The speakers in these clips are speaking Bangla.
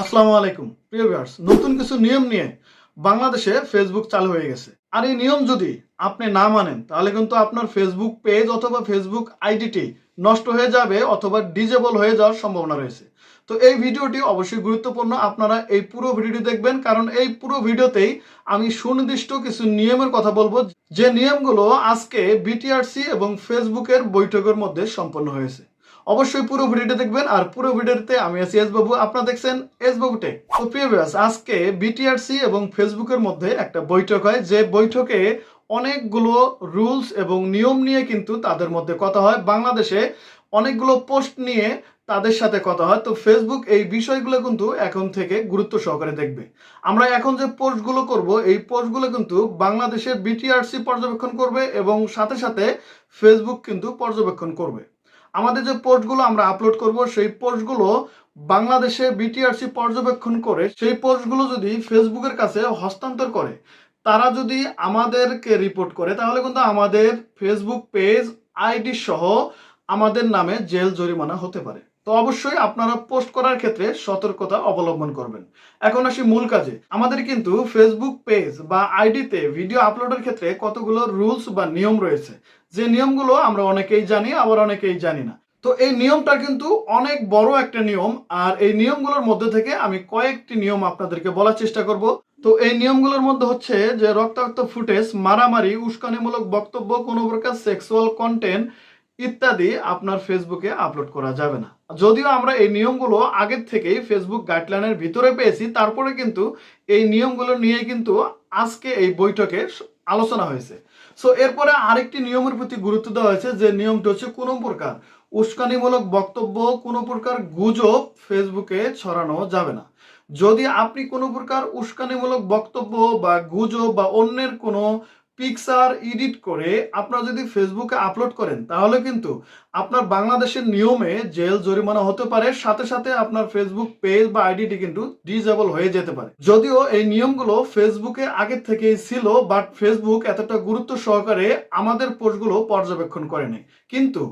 আসসালামু আলাইকুম। প্রিয় ভিউয়ার্স, নতুন কিছু নিয়ম নিয়ে বাংলাদেশে ফেসবুক চালু হয়ে গেছে। আর এই নিয়ম যদি আপনি না মানেন, তাহলে কিন্তু আপনার ফেসবুক পেজ অথবা ফেসবুক আইডিটি নষ্ট হয়ে যাবে অথবা ডিজেবল হয়ে যাওয়ার সম্ভাবনা রয়েছে। তো এই ভিডিওটি অবশ্যই গুরুত্বপূর্ণ। আপনারা এই পুরো ভিডিওটি দেখবেন, কারণ এই পুরো ভিডিওতেই আমি সুনির্দিষ্ট কিছু নিয়মের কথা বলব, যে নিয়মগুলো আজকে বিটিআরসি এবং ফেসবুকের বৈঠকের মধ্যে সম্পন্ন হয়েছে। অবশ্যই পুরো ভিডিওটি দেখবেন, আর পুরো ভিডিওতে আমি আছি এস বাবু। আপনারা দেখছেন এস বাবু টেক তো প্রিয় আজকে বিটিআরসি এবং ফেসবুকের মধ্যে একটা বৈঠক হয়। যে বৈঠকে অনেকগুলো রুলস এবং নিয়ম নিয়ে কিন্তু তাদের মধ্যে কথা হয়। বাংলাদেশে অনেকগুলো পোস্ট নিয়ে তাদের সাথে কথা হয়। তো ফেসবুক এই বিষয়গুলো কিন্তু এখন থেকে গুরুত্ব সহকারে দেখবে। আমরা এখন যে পোস্টগুলো করব, এই পোস্টগুলো কিন্তু বাংলাদেশের বিটিআরসি পর্যবেক্ষণ করবে এবং সাথে সাথে ফেসবুক কিন্তু পর্যবেক্ষণ করবে। আমাদের যে পোস্টগুলো আমরা আপলোড করব, সেই পোস্টগুলো বাংলাদেশে বিটিআরসি পর্যবেক্ষণ করে, সেই পোস্টগুলো যদি ফেসবুকের কাছে হস্তান্তর করে, তারা যদি আমাদেরকে রিপোর্ট করে, তাহলে কিন্তু আমাদের ফেসবুক পেজ আইডি সহ আমাদের নামে জেল জরিমানা হতে পারে। তো অবশ্যই আপনারা পোস্ট করার ক্ষেত্রে সতর্কতা অবলম্বন করবেন। এখন আসি মূল কাজে। আমাদের কিন্তু ফেসবুক পেজ বা আইডিতে ভিডিও আপলোডের ক্ষেত্রে কতগুলো রুলস বা নিয়ম রয়েছে। যে নিয়মগুলো আমরা অনেকেই জানি, আবার অনেকেই জানি না। তো এই নিয়মটা কিন্তু অনেক বড় একটা নিয়ম, আর এই নিয়মগুলোর মধ্যে থেকে আমি কয়েকটি নিয়ম আপনাদেরকে বলার চেষ্টা করব। তো এই নিয়মগুলোর মধ্যে হচ্ছে যে রক্তাক্ত ফুটেজ, মারামারি, উস্কানিমূলক বক্তব্য, কোনো প্রকার সেক্সুয়াল কন্টেন্ট ইত্যাদি আপনার ফেসবুকে আপলোড করা যাবে না। যদিও আমরা এই নিয়মগুলো আগের থেকেই ফেসবুক গাইডলাইনের ভিতরে পেয়েছি, তারপরে কিন্তু এই নিয়মগুলো নিয়ে কিন্তু আজকে এই বৈঠকে আলোচনা হয়েছে। সো এরপরে আরেকটি নিয়মের প্রতি গুরুত্ব দেওয়া হয়েছে, যে নিয়মটি হচ্ছে কোনো প্রকার উস্কানিমূলক বক্তব্য, কোনো প্রকার গুজব ফেসবুকে ছড়ানো যাবে না। যদি আপনি কোনো প্রকার উস্কানিমূলক বক্তব্য বা গুজব বা অন্যের কোনো পিকচার এডিট করে আপনারা যদি ফেসবুকে আপলোড করেন, তাহলে কিন্তু আপনার বাংলাদেশের নিয়মে জেল জরিমানা হতে পারে, সাথে সাথে আপনার ফেসবুক পেজ বা আইডিটি কিন্তু ডিজেবল হয়ে যেতে পারে। যদিও এই নিয়মগুলো ফেসবুকে আগের থেকেই ছিল বাট ফেসবুক এতটা গুরুত্ব সহকারে আমাদের পোস্টগুলো পর্যবেক্ষণ করেনি। কিন্তু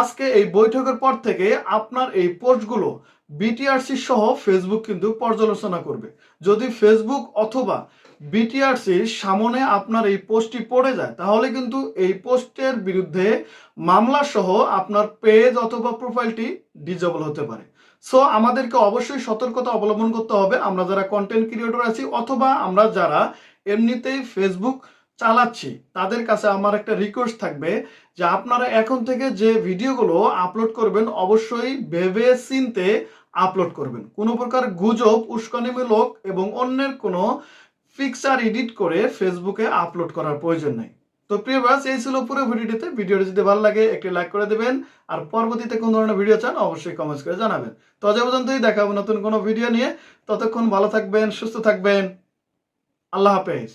আজকে এই বৈঠকের পর থেকে আপনার এই পোস্টগুলো বিটিআরসি সহ ফেসবুক কিন্তু পর্যালোচনা করবে। যদি ফেসবুক অথবা বিটিআরসির সামনে আপনার এই পোস্টটি পড়ে যায়, তাহলে কিন্তু এই পোস্টের বিরুদ্ধে মামলা সহ আপনার পেজ অথবা প্রোফাইলটি ডিজেবল হতে পারে। সো আমাদেরকে অবশ্যই সতর্কতা অবলম্বন করতে হবে। আমরা যারা কন্টেন্ট ক্রিয়েটর আছি অথবা আমরা যারা এমনিতেই ফেসবুক চালাচ্ছি। তাদের কাছে আমার একটা রিকোয়েস্ট থাকবে যে আপনারা এখন থেকে যে ভিডিওগুলো আপলোড করবেন, অবশ্যই ভেবে চিনতে আপলোড করবেন। কোনো প্রকার গুজব, উস্কানিমূলক এবং অন্যের কোনো পিকচার এডিট করে ফেসবুকে আপলোড করার প্রয়োজন নেই। তো প্রিয় এই ছিল পুরো ভিডিওটিতে। ভিডিওটি যদি ভালো লাগে, একটি লাইক করে দেবেন। আর পরবর্তীতে কোন ধরনের ভিডিও চান, অবশ্যই কমেন্টস করে জানাবেন। তো আজ পর্যন্তই দেখাবো নতুন কোনো ভিডিও নিয়ে। ততক্ষণ ভালো থাকবেন, সুস্থ থাকবেন। আল্লাহ হাফেজ।